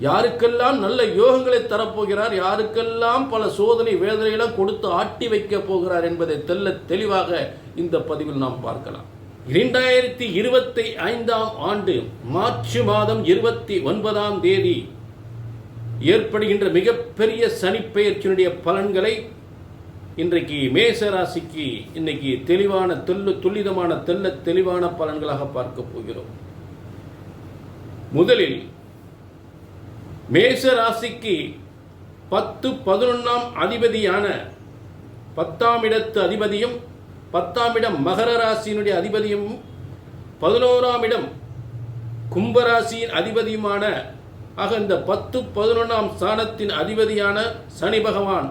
யாருக்கெல்லாம் நல்ல யோகங்களை தரப்போகிறார் யாருக்கெல்லாம் பல சோதனை வேதனைகளை கொடுத்து ஆட்டி வைக்க போகிறார் என்பதை தெல்ல தெளிவாக இந்த பதிவில் நாம் பார்க்கலாம். இரண்டாயிரத்தி இருபத்தி ஐந்தாம் ஆண்டு மார்ச் மாதம் இருபத்தி ஒன்பதாம் தேதி ஏற்படுகின்ற மிகப்பெரிய சனிப்பெயர்ச்சியினுடைய பலன்களை இன்றைக்கு மேச ராசிக்கு இன்னைக்கு தெளிவான தெல்லு துல்லிதமான தெல்ல தெளிவான பலன்களாக பார்க்க போகிறோம். முதலில் மேச ராசிக்கு பத்து பதினொன்றாம் அதிபதியான பத்தாம் இடத்து அதிபதியும் பத்தாம் இடம் மகர ராசியினுடைய அதிபதியும் பதினோராம் இடம் கும்பராசியின் அதிபதியுமான ஆக இந்த பத்து பதினொன்றாம் ஸ்தானத்தின் அதிபதியான சனி பகவான்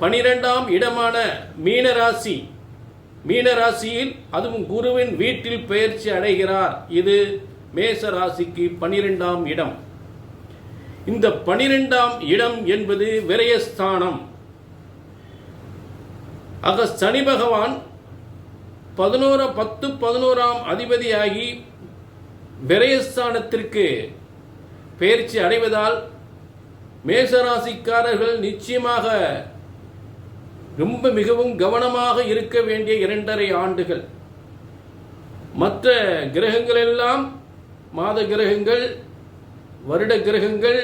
பனிரெண்டாம் இடமான மீனராசி மீனராசியில் அதுவும் குருவின் வீட்டில் பெயர்ச்சி அடைகிறார். இது மேச ராசிக்கு பனிரெண்டாம் இடம். இந்த பனிரெண்டாம் இடம் என்பது விரயஸ்தானம். ஆக சனி பகவான் பதினோர பத்து பதினோராம் அதிபதியாகி விரயஸ்தானத்திற்கு பெயர்ச்சி அடைவதால் மேசராசிக்காரர்கள் நிச்சயமாக ரொம்ப மிகவும் கவனமாக இருக்க வேண்டிய இரண்டரை ஆண்டுகள். மற்ற கிரகங்கள் எல்லாம் மாத கிரகங்கள் வருட கிரகங்கள்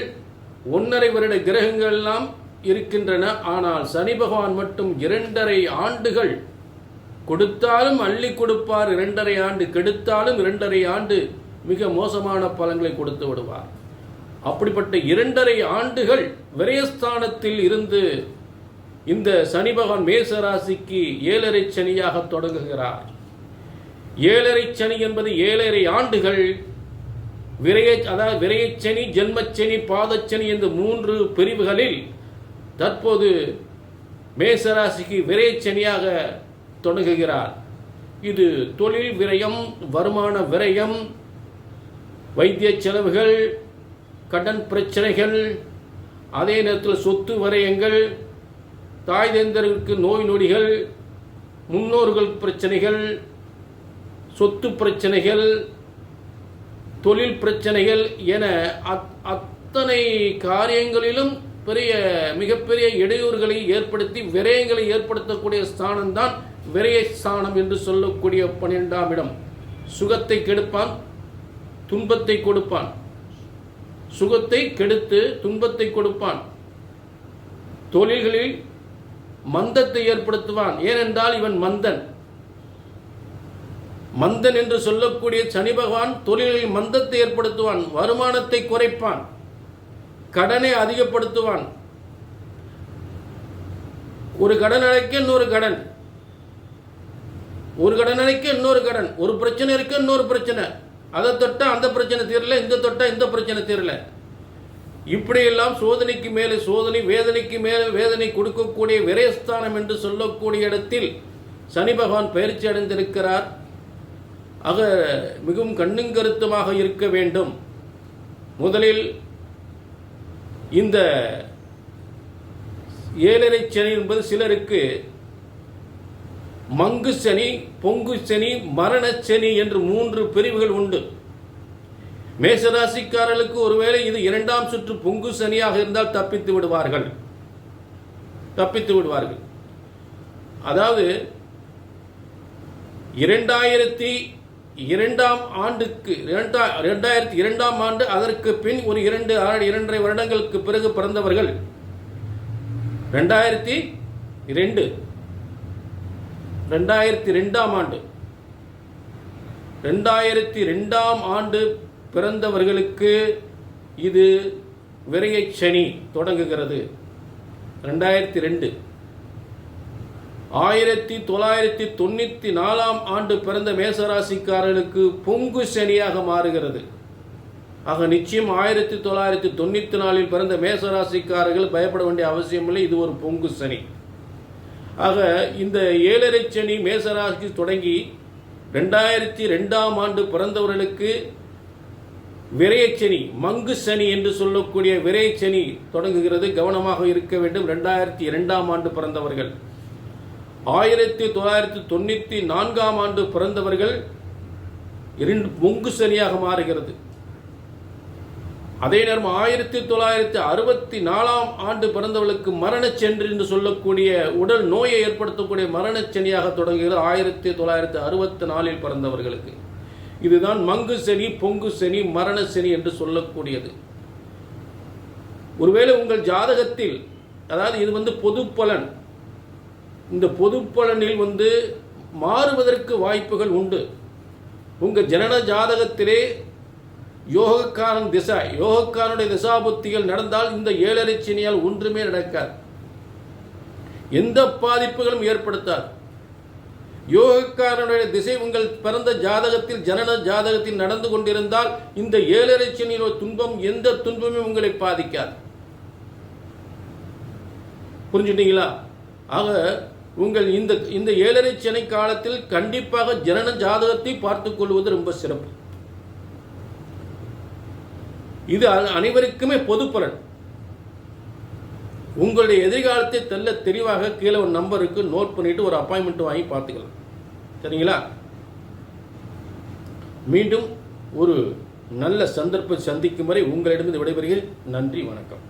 ஒன்றரை வருட கிரகங்கள் எல்லாம் இருக்கின்றன. ஆனால் சனி பகவான் மட்டும் இரண்டரை ஆண்டுகள் கொடுத்தாலும் அள்ளி கொடுப்பார். இரண்டரை ஆண்டு கெடுத்தாலும் இரண்டரை ஆண்டு மிக மோசமான பலன்களை கொடுத்து விடுவார். அப்படிப்பட்ட இரண்டரை ஆண்டுகள் விரயஸ்தானத்தில் இருந்து இந்த சனி பகவான் மேச ராசிக்கு ஏழரை சனியாக தொடங்குகிறார். ஏழரை சனி என்பது ஏழரை ஆண்டுகள் விரைய அதாவது விரையச்சனி ஜென்மச்சனி பாதச்சனி என்ற மூன்று பிரிவுகளில் தற்போது மேசராசிக்கு விரையச்சனியாக தொடங்குகிறார். இது தொழில் விரயம் வருமான விரயம் வைத்திய செலவுகள் கடன் பிரச்சனைகள் அதே நேரத்தில் சொத்து வரையங்கள் தாய் தந்தருக்கு நோய் நொடிகள் முன்னோர்கள் பிரச்சனைகள் சொத்து பிரச்சனைகள் தொழில் பிரச்சனைகள் என அத்- அத்தனை காரியங்களிலும் பெரிய மிகப்பெரிய இடையூறுகளை ஏற்படுத்தி விரயங்களை ஏற்படுத்தக்கூடிய ஸ்தானம்தான் விரய ஸ்தானம் என்று சொல்லக்கூடிய பன்னிரெண்டாம் இடம். சுகத்தை கெடுப்பான் துன்பத்தை கொடுப்பான். சுகத்தை கெடுத்து துன்பத்தை கொடுப்பான். தொழில்களில் மந்தத்தை ஏற்படுத்துவான். ஏனென்றால் இவன் மந்தன். மந்தன் என்று சொல்லக்கூடிய சனி பகவான் தொழிலில் மந்தத்தை ஏற்படுத்துவான் வருமானத்தை குறைப்பான் கடனை அதிகப்படுத்துவான். ஒரு கடன் அழைக்க இன்னொரு கடன். ஒரு கடன் அழைக்க இன்னொரு கடன். ஒரு பிரச்சனை இருக்க இன்னொரு பிரச்சனை. அதை தொட்டால் அந்த பிரச்சனை தீரல இந்த தொட்டால் இந்த பிரச்சனை தீரல. இப்படியெல்லாம் சோதனைக்கு மேலே சோதனை வேதனைக்கு மேலே வேதனை கொடுக்கக்கூடிய விரயஸ்தானம் என்று சொல்லக்கூடிய இடத்தில் சனி பகவான் பயிற்சி அடைந்திருக்கிறார். ஆக மிகவும் கண்ணும் கருத்துமாக இருக்க வேண்டும். முதலில் இந்த ஏழரை சனி என்பது சிலருக்கு மங்கு சனி பொங்கு சனி மரண சனி என்று மூன்று பிரிவுகள் உண்டு. மேசராசிக்காரர்களுக்கு ஒருவேளை இது இரண்டாம் சுற்று பொங்கு சனியாக இருந்தால் தப்பித்து விடுவார்கள். தப்பித்து விடுவார்கள். அதாவது இரண்டாயிரத்தி இரண்டாம் ஆண்டுக்கு இரண்டா இரண்டாயிரத்தி இரண்டாம் ஆண்டு அதற்கு பின் ஒரு இரண்டு ஆறு இரண்டரை வருடங்களுக்கு பிறகு பிறந்தவர்கள் ரெண்டாயிரத்தி ரெண்டு ரெண்டாயிரத்தி ரெண்டாம் ஆண்டு. ரெண்டாயிரத்தி ரெண்டாம் ஆண்டு பிறந்தவர்களுக்கு இது விரையை சனி தொடங்குகிறது. ரெண்டாயிரத்தி ரெண்டு ஆயிரத்தி தொள்ளாயிரத்தி தொண்ணூற்றி நாலாம் ஆண்டு பிறந்த மேசராசிக்காரர்களுக்கு பொங்கு சனியாக மாறுகிறது. ஆக நிச்சயம் ஆயிரத்தி தொள்ளாயிரத்தி தொண்ணூற்றி நாலில் பிறந்த மேசராசிக்காரர்கள் பயப்பட வேண்டிய அவசியமில்லை. இது ஒரு பொங்கு சனி. ஆக இந்த ஏழரை சனி மேசராசி தொடங்கி ரெண்டாயிரத்தி ரெண்டாம் ஆண்டு பிறந்தவர்களுக்கு விரையச்சனி மங்கு சனி என்று சொல்லக்கூடிய விரைச்சனி தொடங்குகிறது. கவனமாக இருக்க வேண்டும். ரெண்டாயிரத்தி இரண்டாம் ஆண்டு பிறந்தவர்கள். ஆயிரத்தி தொள்ளாயிரத்தி தொண்ணூற்றி நான்காம் ஆண்டு பிறந்தவர்கள் இரண்டு பொங்கு சனியாக மாறுகிறது. அதே நேரம் ஆயிரத்தி தொள்ளாயிரத்தி அறுபத்தி நாலாம் ஆண்டு பிறந்தவர்களுக்கு மரணச்சென்று என்று சொல்லக்கூடிய உடல் நோயை ஏற்படுத்தக்கூடிய மரணச்சனியாக தொடங்குகிறது ஆயிரத்தி தொள்ளாயிரத்தி அறுபத்தி நாலில் பிறந்தவர்களுக்கு. இதுதான் மங்கு சனி பொங்கு சனி மரண சனி என்று சொல்லக்கூடியது. ஒருவேளை உங்கள் ஜாதகத்தில் அதாவது இது வந்து பொது பலன் இந்த பொது பலனில் வந்து மாறுவதற்கு வாய்ப்புகள் உண்டு. உங்கள் ஜனன ஜாதகத்திலே யோகக்காரன் திசா யோகக்காரனுடைய திசாபுத்திகள் நடந்தால் இந்த ஏழரை சனியால் ஒன்றுமே நடக்காது. எந்த பாதிப்புகளும் ஏற்படுத்தாது. யோகக்காரனுடைய திசை உங்கள் பிறந்த ஜாதகத்தில் ஜனன ஜாதகத்தில் நடந்து கொண்டிருந்தால் இந்த ஏழரை சனியின் துன்பம் எந்த துன்பமும் உங்களை பாதிக்காது. புரிஞ்சுட்டீங்களா? ஆக உங்கள் இந்த இந்த ஏழரை சனி காலத்தில் கண்டிப்பாக ஜனன ஜாதகத்தை பார்த்துக் கொள்வது ரொம்ப சிறப்பு. இது அனைவருக்குமே பொது பலன். உங்களுடைய எதிர்காலத்தை தெல்ல தெளிவாக கீழே ஒரு நம்பருக்கு நோட் பண்ணிட்டு ஒரு அப்பாயின்மெண்ட் வாங்கி பார்த்துக்கலாம். சரிங்களா? மீண்டும் ஒரு நல்ல சந்தர்ப்பம் சந்திக்கும் வரை உங்களிடமிருந்து விடைபெறுகிறேன். நன்றி வணக்கம்.